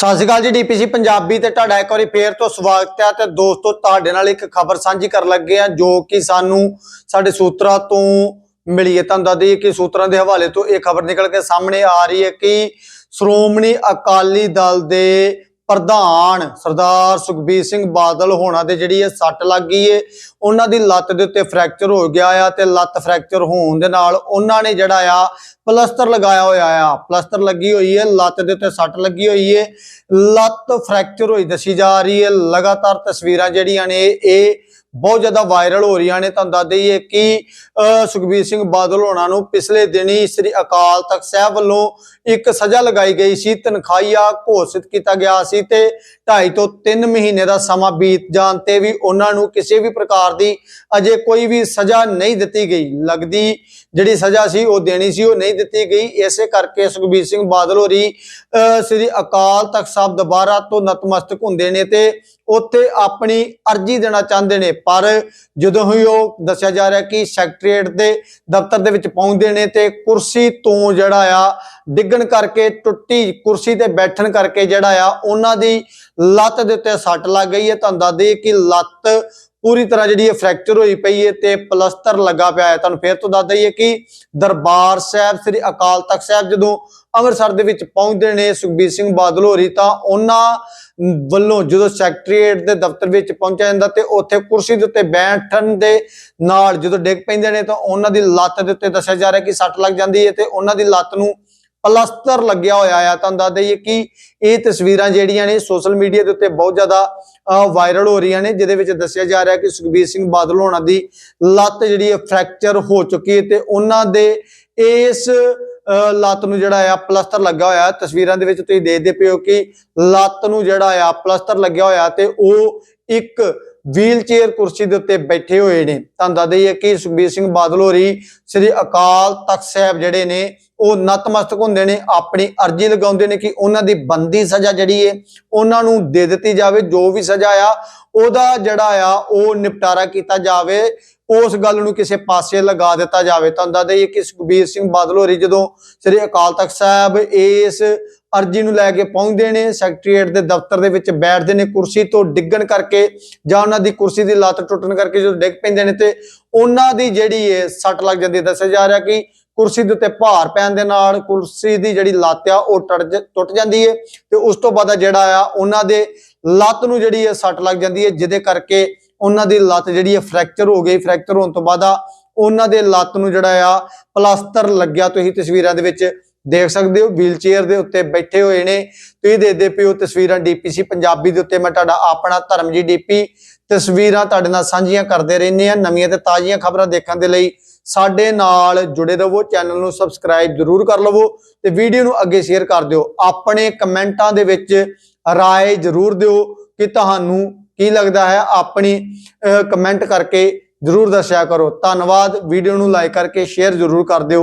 ਸਤਿ ਸ਼੍ਰੀ ਅਕਾਲ ਜੀ ਡੀਪੀਸੀ ਪੰਜਾਬੀ ਤੇ ਤੁਹਾਡਾ ਇੱਕ ਵਾਰੀ ਫੇਰ ਤੋਂ ਸਵਾਗਤ ਹੈ ਤੇ ਦੋਸਤੋ, ਤੁਹਾਡੇ ਨਾਲ ਇੱਕ ਖਬਰ ਸਾਂਝੀ ਕਰਨ ਲੱਗੇ ਆ ਜੋ ਕਿ ਸਾਨੂੰ ਸਾਡੇ ਸੂਤਰਾਂ ਤੋਂ ਮਿਲੀ ਹੈ ਤੁਹਾਨੂੰ ਦੱਸ ਦਈਏ ਕਿ ਸੂਤਰਾਂ ਦੇ ਹਵਾਲੇ ਤੋਂ ਇਹ ਖਬਰ ਨਿਕਲ ਕੇ ਸਾਹਮਣੇ ਆ ਰਹੀ ਹੈ ਕਿ ਸ਼੍ਰੋਮਣੀ ਅਕਾਲੀ ਦਲ ਦੇ ਪ੍ਰਧਾਨ ਸਰਦਾਰ ਸੁਖਬੀਰ ਸਿੰਘ ਬਾਦਲ ਹੋਣਾ ਦੇ ਜਿਹੜੀ ਇਹ ਸੱਟ ਲੱਗ ਗਈ ਏ, ਉਹਨਾਂ ਦੀ ਲੱਤ ਦੇ ਉੱਤੇ ਫ੍ਰੈਕਚਰ ਹੋ ਗਿਆ ਆ ਤੇ ਲੱਤ ਫ੍ਰੈਕਚਰ ਹੋਣ ਦੇ ਨਾਲ ਉਹਨਾਂ ਨੇ ਜਿਹੜਾ ਆ ਪਲਸਤਰ ਲਗਾਇਆ ਹੋਇਆ ਆ। ਪਲਸਤਰ ਲੱਗੀ ਹੋਈ ਹੈ ਲੱਤ ਦੇ ਉੱਤੇ ਸੱਟ ਲੱਗੀ ਹੋਈ ਹੈ ਲੱਤ ਫ੍ਰੈਕਚਰ ਹੋਈ ਦੱਸੀ ਜਾ ਰਹੀ ਹੈ ਲਗਾਤਾਰ ਤਸਵੀਰਾਂ ਜਿਹੜੀਆਂ ਨੇ, ਇਹ ਬਹੁਤ ਜ਼ਿਆਦਾ ਵਾਇਰਲ ਹੋ ਰਹੀਆਂ ਨੇ ਤੁਹਾਨੂੰ ਦੱਸ ਦਈਏ ਕਿ ਸੁਖਬੀਰ ਸਿੰਘ ਬਾਦਲ ਹੋਣਾ ਨੂੰ ਪਿਛਲੇ ਦਿਨੀ ਸ੍ਰੀ ਅਕਾਲ ਤਖਤ ਸਾਹਿਬ ਵੱਲੋਂ ਇੱਕ ਸਜ਼ਾ ਲਗਾਈ ਗਈ ਸੀ ਤਨਖਾਹੀਆ ਘੋਸ਼ਿਤ ਕੀਤਾ ਗਿਆ ਸੀ ਤੇ 2.5 ਤੋਂ 3 ਮਹੀਨੇ ਦਾ ਸਮਾਂ ਬੀਤ ਜਾਣ ਤੇ ਵੀ ਉਹਨਾਂ ਨੂੰ ਕਿਸੇ ਵੀ ਪ੍ਰਕਾਰ ਦੀ ਅਜੇ ਕੋਈ ਵੀ ਸਜ਼ਾ ਨਹੀਂ ਦਿੱਤੀ ਗਈ। ਲੱਗਦੀ ਜਿਹੜੀ ਸਜ਼ਾ ਸੀ ਉਹ ਦੇਣੀ ਸੀ ਉਹ ਨਹੀਂ ਦਿੱਤੀ ਗਈ। ਇਸੇ ਕਰਕੇ ਸੁਖਬੀਰ ਸਿੰਘ ਬਾਦਲ ਹੋਰੀ ਅਹ, ਸ੍ਰੀ ਅਕਾਲ ਤਖਤ ਸਾਹਿਬ ਦੁਬਾਰਾ ਤੋਂ ਨਤਮਸਤਕ ਹੁੰਦੇ ਨੇ ਤੇ ਉੱਥੇ ਆਪਣੀ ਅਰਜੀ ਦੇਣਾ ਚਾਹੁੰਦੇ ਨੇ। ਪਰ ਜਦੋਂ ਹੀ ਉਹ ਦੱਸਿਆ ਜਾ ਰਿਹਾ ਕਿ ਸੈਕਟਰੀਏਟ ਦੇ ਦਫ਼ਤਰ ਦੇ ਵਿੱਚ ਪਹੁੰਚਦੇ ਨੇ ਤੇ ਕੁਰਸੀ ਤੋਂ ਜਿਹੜਾ ਆ, ਡਿੱਗਣ ਕਰਕੇ ਟੁੱਟੀ ਕੁਰਸੀ ਤੇ ਬੈਠਣ ਕਰਕੇ ਜਿਹੜਾ ਆ, ਉਹਨਾਂ ਦੀ ਲੱਤ ਦੇ ਉੱਤੇ ਸੱਟ ਲੱਗ ਗਈ ਹੈ। ਤੁਹਾਨੂੰ ਦੱਸ ਦਈਏ ਕਿ ਲੱਤ ਪੂਰੀ ਤਰ੍ਹਾਂ ਜਿਹੜੀ ਹੈ ਫ੍ਰੈਕਚਰ ਹੋਈ ਪਈ ਹੈ ਤੇ ਪਲਸਤਰ ਲੱਗਾ ਪਿਆ ਹੈ। ਤੁਹਾਨੂੰ ਫੇਰ ਤੋਂ ਦੱਸ ਦਈਏ ਕਿ ਦਰਬਾਰ ਸਾਹਿਬ, ਸ੍ਰੀ ਅਕਾਲ ਤਖਤ ਸਾਹਿਬ ਜਦੋਂ ਅੰਮ੍ਰਿਤਸਰ ਦੇ ਵਿੱਚ ਪਹੁੰਚਦੇ ਨੇ ਸੁਖਬੀਰ ਸਿੰਘ ਬਾਦਲ ਹੋਰੀ ਤਾਂ ਉਹਨਾਂ ਵੱਲੋਂ ਜਦੋਂ ਸੈਕਟਰੀਏਟ ਦੇ ਦਫ਼ਤਰ ਵਿੱਚ ਪਹੁੰਚਿਆ ਜਾਂਦਾ ਤੇ ਉੱਥੇ ਕੁਰਸੀ ਦੇ ਉੱਤੇ ਬੈਠਣ ਦੇ ਨਾਲ ਜਦੋਂ ਡਿੱਗ ਪੈਂਦੇ ਨੇ, ਤਾਂ ਉਹਨਾਂ ਦੀ ਲੱਤ ਦੇ ਉੱਤੇ ਦੱਸਿਆ ਜਾ ਰਿਹਾ ਕਿ ਸੱਟ ਲੱਗ ਜਾਂਦੀ ਹੈ ਤੇ ਉਹਨਾਂ ਦੀ ਲੱਤ ਨੂੰ ਪਲਸਤਰ ਲੱਗਿਆ ਹੋਇਆ ਆ। ਤੁਹਾਨੂੰ ਦੱਸ ਦਈਏ ਕਿ ਇਹ ਤਸਵੀਰਾਂ ਜਿਹੜੀਆਂ ਨੇ ਸੋਸ਼ਲ ਮੀਡੀਆ ਦੇ ਉੱਤੇ ਬਹੁਤ ਜ਼ਿਆਦਾ ਵਾਇਰਲ ਹੋ ਰਹੀਆਂ ਨੇ ਜਿਹਦੇ ਵਿੱਚ ਦੱਸਿਆ ਜਾ ਰਿਹਾ ਕਿ ਸੁਖਬੀਰ ਸਿੰਘ ਬਾਦਲ ਹੋਣਾ ਦੀ ਲੱਤ ਜਿਹੜੀ ਹੈ ਫ੍ਰੈਕਚਰ ਹੋ ਚੁੱਕੀ ਹੈ ਤੇ ਉਹਨਾਂ ਦੇ ਇਸ ਅਹ, ਲੱਤ ਨੂੰ ਜਿਹੜਾ ਆ ਪਲਸਤਰ ਲੱਗਾ ਹੋਇਆ। ਤਸਵੀਰਾਂ ਦੇ ਵਿੱਚ ਤੁਸੀਂ ਦੇਖਦੇ ਪਿਓ ਕਿ ਲੱਤ ਨੂੰ ਜਿਹੜਾ ਆ ਪਲਸਤਰ ਲੱਗਿਆ ਹੋਇਆ ਤੇ ਉਹ ਇੱਕ ਵੀਲ ਕੁਰਸੀ ਦੇ ਉੱਤੇ ਬੈਠੇ ਹੋਏ ਨੇ। ਤੁਹਾਨੂੰ ਦੱਸ ਦਈਏ ਕਿ ਸੁਖਬੀਰ ਸਿੰਘ ਬਾਦਲ ਹੋਰੀ, ਸ੍ਰੀ ਅਕਾਲ ਤਖਤ ਸਾਹਿਬ ਜਿਹੜੇ ਨੇ, ਉਹ ਨਤਮਸਤਕ ਹੁੰਦੇ ਨੇ, ਆਪਣੀ ਅਰਜ਼ੀ ਲਗਾਉਂਦੇ ਨੇ ਕਿ ਉਹਨਾਂ ਦੀ ਬੰਦੀ ਸਜ਼ਾ ਜਿਹੜੀ ਹੈ ਉਹਨਾਂ ਨੂੰ ਦੇ ਦਿੱਤੀ ਜਾਵੇ, ਜੋ ਵੀ ਸਜ਼ਾ ਆ, ਉਹਦਾ ਜਿਹੜਾ ਆ, ਉਹ ਨਿਪਟਾਰਾ ਕੀਤਾ ਜਾਵੇ, ਉਸ ਗੱਲ ਨੂੰ ਕਿਸੇ ਪਾਸੇ ਲਗਾ ਦਿੱਤਾ ਜਾਵੇ। ਤੁਹਾਨੂੰ ਦੱਸ ਦਈਏ ਕਿ ਸੁਖਬੀਰ ਸਿੰਘ ਬਾਦਲ ਹੋਰੀ ਜਦੋਂ ਸ੍ਰੀ ਅਕਾਲ ਤਖਤ ਸਾਹਿਬ ਇਸ ਅਰਜ਼ੀ ਨੂੰ ਲੈ ਕੇ ਪਹੁੰਚਦੇ ਨੇ ਸੈਕਟਰੀਏਟ ਦੇ ਦਫ਼ਤਰ ਦੇ ਵਿੱਚ ਬੈਠਦੇ ਨੇ, ਕੁਰਸੀ ਤੋਂ ਡਿੱਗਣ ਕਰਕੇ ਜਾਂ ਉਹਨਾਂ ਦੀ ਕੁਰਸੀ ਦੀ ਲੱਤ ਟੁੱਟਣ ਕਰਕੇ ਜਦੋਂ ਡਿੱਗ ਪੈਂਦੇ ਨੇ ਤੇ ਉਹਨਾਂ ਦੀ ਜਿਹੜੀ ਹੈ ਸੱਟ ਲੱਗ ਜਾਂਦੀ ਹੈ, ਦੱਸਿਆ ਜਾ ਰਿਹਾ ਕਿ ਕੁਰਸੀ ਦੇ ਉੱਤੇ ਭਾਰ ਪੈਣ ਦੇ ਨਾਲ ਕੁਰਸੀ ਦੀ ਜਿਹੜੀ ਲੱਤ ਆ, ਉਹ ਟੁੱਟ ਟੁੱਟ ਜਾਂਦੀ ਹੈ ਤੇ ਉਸ ਤੋਂ ਬਾਅਦ ਜਿਹੜਾ ਆ, ਉਹਨਾਂ ਦੇ ਲੱਤ ਨੂੰ ਜਿਹੜੀ ਹੈ ਸੱਟ ਲੱਗ ਜਾਂਦੀ ਹੈ, ਜਿਹਦੇ ਕਰਕੇ ਉਹਨਾਂ ਦੀ ਲੱਤ ਜਿਹੜੀ ਹੈ ਫ੍ਰੈਕਚਰ ਹੋ ਗਈ, ਫ੍ਰੈਕਚਰ ਹੋਣ ਤੋਂ ਬਾਅਦ ਉਹਨਾਂ ਦੇ ਲੱਤ ਨੂੰ ਜਿਹੜਾ ਆ ਪਲਾਸਟਰ ਲੱਗਿਆ, ਤੁਸੀਂ ਤਸਵੀਰਾਂ ਦੇ ਵਿੱਚ ਦੇਖ ਸਕਦੇ ਹੋ ਵੀਲਚੇਅਰ ਦੇ ਉੱਤੇ ਬੈਠੇ ਹੋਏ ਨੇ। ਤੁਸੀਂ ਦੇਖਦੇ ਪਿਓ ਤਸਵੀਰਾਂ ਡੀਪੀਸੀ ਪੰਜਾਬੀ ਦੇ ਉੱਤੇ। ਮੈਂ ਤੁਹਾਡਾ ਆਪਣਾ ਧਰਮ ਧਰਮਜੀ ਡੀਪੀ। ਤਸਵੀਰਾਂ ਤੁਹਾਡੇ ਨਾਲ ਸਾਂਝੀਆਂ ਕਰਦੇ ਰਹਿੰਦੇ ਆ ਨਵੀਆਂ ਤੇ ਤਾਜ਼ੀਆਂ ਖਬਰਾਂ ਦੇਖਣ ਦੇ ਲਈ ਸਾਡੇ ਨਾਲ ਜੁੜੇ ਰਹੋ। ਚੈਨਲ ਨੂੰ ਸਬਸਕ੍ਰਾਈਬ ਜ਼ਰੂਰ ਕਰ ਲਵੋ ਤੇ ਵੀਡੀਓ ਨੂੰ ਅੱਗੇ ਸ਼ੇਅਰ ਕਰ ਦਿਓ। ਆਪਣੇ ਕਮੈਂਟਾਂ ਦੇ ਵਿੱਚ ਰਾਏ ਜ਼ਰੂਰ ਦਿਓ ਕਿ ਤੁਹਾਨੂੰ ਕੀ ਲੱਗਦਾ ਹੈ। ਆਪਣੀ ਕਮੈਂਟ ਕਰਕੇ ਜ਼ਰੂਰ ਦੱਸਿਆ ਕਰੋ। ਧੰਨਵਾਦ। ਵੀਡੀਓ ਨੂੰ ਲਾਈਕ ਕਰਕੇ ਸ਼ੇਅਰ ਜ਼ਰੂਰ ਕਰ ਦਿਓ।